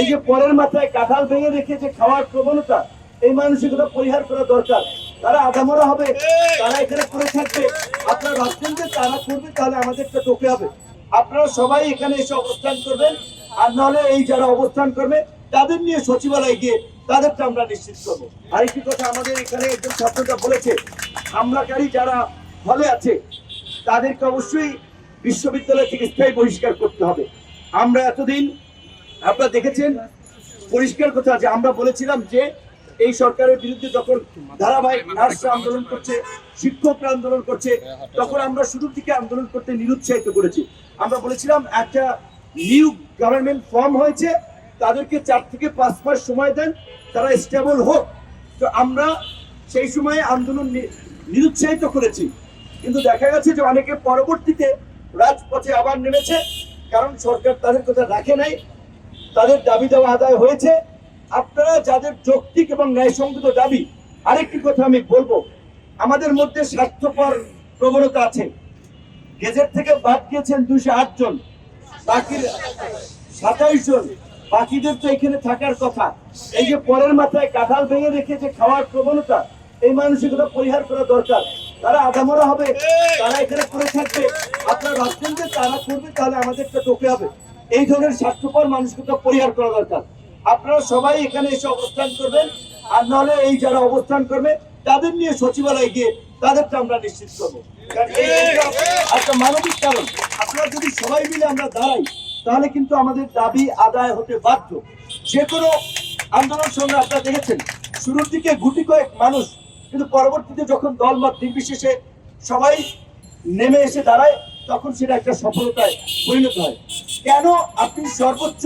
এই যে পরের মাথায় কাঁঠাল ভেঙে রেখে যে খাওয়ার প্রবণতা, এই মানসিকতা পরিহার করা দরকার। তারা আগামরা হবে, তারা এখানে করে থাকবে। আপনারা ভাবছেন যে তারা করবে, তাহলে আমাদেরটা টোকে হবে। আপনারা সবাই এখানে এসে অবস্থান করবেন, আর নাহলে এই যারা অবস্থান করবে, তাদের নিয়ে সচিবালয়ে গিয়ে তাদেরটা আমরা নিশ্চিত করব। আরেকটি কথা আমাদের এখানে একজন ছাত্রটা বলেছে, হামলাকারী যারা হলে আছে, তাদেরকে অবশ্যই বিশ্ববিদ্যালয় থেকে স্থায়ী বহিষ্কার করতে হবে। আমরা এতদিন আপনারা দেখেছেন? পরিষ্কার কথা যে আমরা বলেছিলাম যে এই সরকারের বিরুদ্ধে যখন ধারাবাহিক নার্সরা আন্দোলন করছে, শিক্ষকরা আন্দোলন করছে, তখন আমরা শুরু থেকে আন্দোলন করতে নিরুৎসাহিত করেছি। আমরা বলেছিলাম একটা নিউ গভর্নমেন্ট ফর্ম হয়েছে, তাদেরকে চার থেকে পাঁচ মাস সময় দেন, তারা স্টেবল হোক। তো আমরা সেই সময়ে আন্দোলন নিরুৎসাহিত করেছি। কিন্তু দেখা গেছে যে অনেকে পরবর্তীতে রাজপথে আবার নেমেছে, কারণ সরকার তাদের কথা রাখে নাই। তাদের দাবি দেওয়া আদায় হয়েছে। আপনারা যাদের যৌক্তিক এবং ন্যায়সঙ্গত দাবি, আরেকটি কথা আমি বলব। আমাদের মধ্যে স্বার্থপর প্রবণতা আছে। গেজেট থেকে বাদ দিয়েছেন দুশো আট জন। বাকি সাতাইশ জন। বাকিদের তো এখানে থাকার কথা। এই যে পরের মাথায় কাঁঠাল ভেঙে রেখে যে খাওয়ার প্রবণতা, এই মানসিকতা পরিহার করা দরকার। তারা আগামরা হবে, তারা এখানে করে থাকবে। আপনারা ভাবছেন যে তারা করবে, তাহলে আমাদেরটা টোকে হবে। এই ধরনের স্বাস্থ্যকর মানসিকতা পরিহার করা দরকার। আপনারা সবাই এখানে এসে অবস্থান করবেন, আর নাহলে এই যারা অবস্থান করবে, তাদের নিয়ে সচিবালয়ে গিয়ে তাদেরটা আমরা নিশ্চিত করব। একটা মানবিক কারণ। আপনারা যদি সবাই মিলে আমরা দাঁড়াই, তাহলে কিন্তু আমাদের দাবি আদায় হতে বাধ্য। যে কোনো আন্দোলন সঙ্গে আপনারা দেখেছেন, শুরুর দিকে গুটি কয়েক মানুষ, কিন্তু পরবর্তীতে যখন দল মত নির্বিশেষে সবাই নেমে এসে দাঁড়ায়, তখন সেটা একটা সফলতায় পরিণত হয়। কেন আপনি সর্বোচ্চ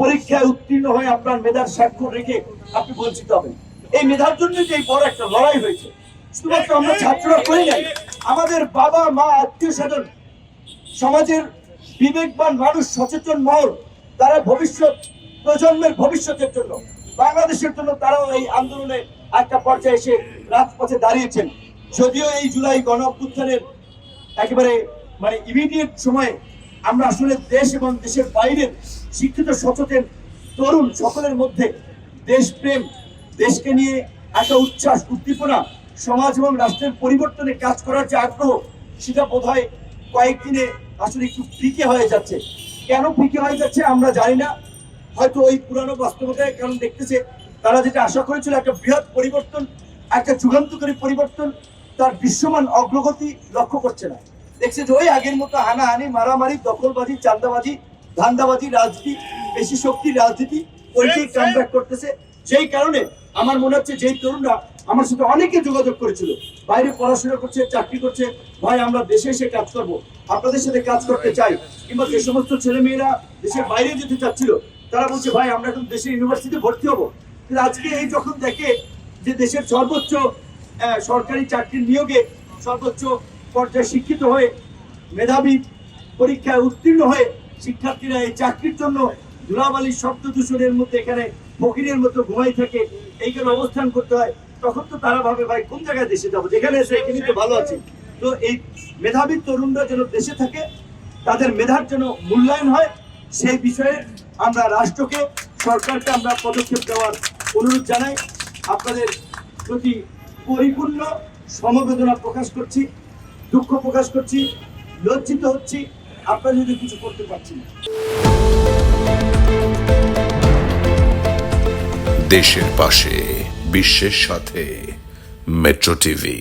পরীক্ষায় উত্তীর্ণ হয়ে আপনার মেধার স্বাক্ষর রেখে আপনি বঞ্চিত হবেন? এই মেধার জন্য যে বড় একটা লড়াই হয়েছে, শুধুমাত্র আমরা ছাত্ররা করি নাই, আমাদের বাবা, মা, আত্মীয় স্বজন, সমাজের বিবেকবান মানুষ, সচেতন মহল, তারা ভবিষ্যৎ, প্রজন্মের ভবিষ্যতের জন্য, বাংলাদেশের জন্য তারাও এই আন্দোলনে একটা পর্যায়ে এসে রাজপথে দাঁড়িয়েছেন। যদিও এই জুলাই গণ অভ্যুত্থানের একেবারে মানে ইমিডিয়েট সময়ে আমরা আসলে দেশ এবং দেশের বাইরের শিক্ষিত, সচেতন তরুণ সকলের মধ্যে দেশপ্রেম, দেশকে নিয়ে একটা উচ্ছ্বাস, উদ্দীপনা, সমাজ এবং রাষ্ট্রের পরিবর্তনে কাজ করার যে আগ্রহ, সেটা বোধ হয় কয়েকদিনে আসলে একটু ফিকে হয়ে যাচ্ছে। কেন ফিকে হয়ে যাচ্ছে আমরা জানি না। হয়তো ওই পুরানো বাস্তবতায়, কারণ দেখতেছে তারা যেটা আশা করেছিল, একটা বৃহৎ পরিবর্তন, একটা যুগান্তকারী পরিবর্তন, তার দৃশ্যমান অগ্রগতি লক্ষ্য করছে না। দেখছে যে ওই আগের মতো হানাহানি মারামারি দখলবাজি চান্দাবাজি ধান্দাবাজি রাজনীতি বেশি শক্তির রাজনীতি ওইটাই কামব্যাক করতেছে। সেই কারণে আমার মনে হচ্ছে যেই তরুণরা আমার সাথে অনেকে যোগাযোগ করেছিল বাইরে পড়াশোনা করছে চাকরি করছে ভাই আমরা দেশে এসে কাজ করব আপনাদের সাথে কাজ করতে চাই কিংবা যে সমস্ত ছেলে মেয়েরা দেশের বাইরে যেতে চাচ্ছিল তারা বলছে ভাই আমরা এখন দেশের ইউনিভার্সিটিতে ভর্তি হব। কিন্তু আজকে এই যখন দেখে যে দেশের সর্বোচ্চ সরকারি চাকরির নিয়োগে সর্বোচ্চ পর্যায়ে শিক্ষিত হয়ে মেধাবী পরীক্ষায় উত্তীর্ণ হয়ে শিক্ষার্থীরা এই চাকরির জন্য ধুলাবালির শব্দ দূষণের মধ্যে এখানে ফকিরের মতো ঘুমাই থাকে, এইখানে অবস্থান করতে হয়। তখন তো তারা ভাবে, ভাই, কোন জায়গায় দেশে যাব? যেখানে এসে এখানে তো ভালো আছে। তো এই মেধাবী তরুণরা যেন দেশে থাকে, তাদের মেধার জন্য মূল্যায়ন হয়, সেই বিষয়ে আমরা রাষ্ট্রকে, সরকারকে আমরা পদক্ষেপ দেওয়ার অনুরোধ জানাই। আপনাদের প্রতি পরিপূর্ণ সমবেদনা প্রকাশ করছি। দুঃখ প্রকাশ করছি, লজ্জিত হচ্ছি, আপনারা যদি কিছু করতে পারছি দেশের পাশে, বিশ্বের সাথে, মেট্রো টিভি।